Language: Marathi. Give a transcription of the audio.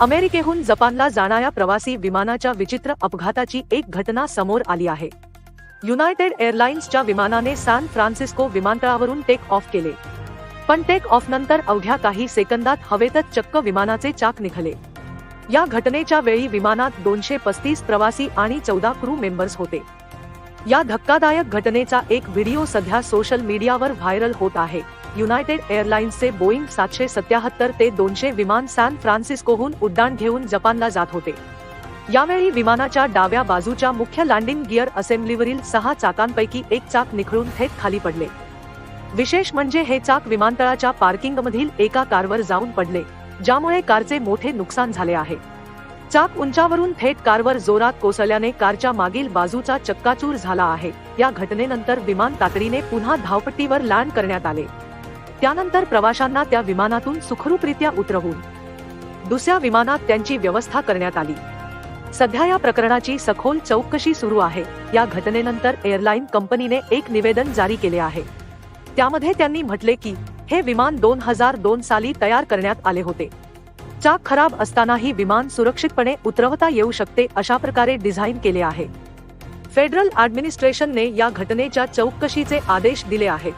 अमेरिकेहून जपानला जाणाऱ्या प्रवासी विमानाच्या विचित्र अपघाताची एक घटना समोर आली आहे. युनायटेड एअरलाइन्सच्या विमानाने सॅन फ्रान्सिस्को विमानतळावरून टेक ऑफ केले. पण टेक ऑफ नंतर अवघ्या काही सेकंदात हवेतच चक्क विमानाचे चाक निघाले. या घटनेच्या वेळी विमानात दोनशे पस्तीस प्रवासी आणि चौदा क्रू मेंबर्स होते. या धक्कादायक घटनेचा एक व्हिडिओ सध्या सोशल मीडियावर व्हायरल होत आहे. युनायटेड एअरलाइन्सचे बोईंग सातशे सत्याहत्तर ते दोनशे विमान सॅन फ्रान्सिस्कोहून उड्डाण घेऊन जपानला जात होते. यावेळी विमानाच्या डाव्या बाजूच्या मुख्य लँडिंग गिअर असेंब्लीवरील सहा चाकांपैकी एक चाक निखळून थेट खाली पडले. विशेष म्हणजे हे चाक विमानतळाच्या पार्किंगमधील एका कारवर जाऊन पडले ज्यामुळे कारचे मोठे नुकसान झाले आहे. चाक उंचावरून थेट कारवर जोरात कोसळल्याने कारच्या मागील बाजूचा चक्काचूर झाला आहे. या घटनेनंतर विमान तातडीने पुन्हा धावपट्टीवर लँड करण्यात आले. त्यानंतर प्रवाशांना त्या विमानातून सुखरूपरित्या उतरवून दुसऱ्या विमानात त्यांची व्यवस्था करण्यात आली. सध्या या प्रकरणाची सखोल चौकशी सुरू आहे. या घटनेनंतर एअरलाईन कंपनीने एक निवेदन जारी केले आहे. त्यामध्ये त्यांनी म्हटले की हे विमान दोन हजार दोन साली तयार करण्यात आले होते. चाक खराब असतानाही विमान सुरक्षितपणे उतरवता येऊ शकते अशा प्रकारे डिझाईन केले आहे. फेडरल ऍडमिनिस्ट्रेशनने या घटनेच्या चौकशीचे आदेश दिले आहेत.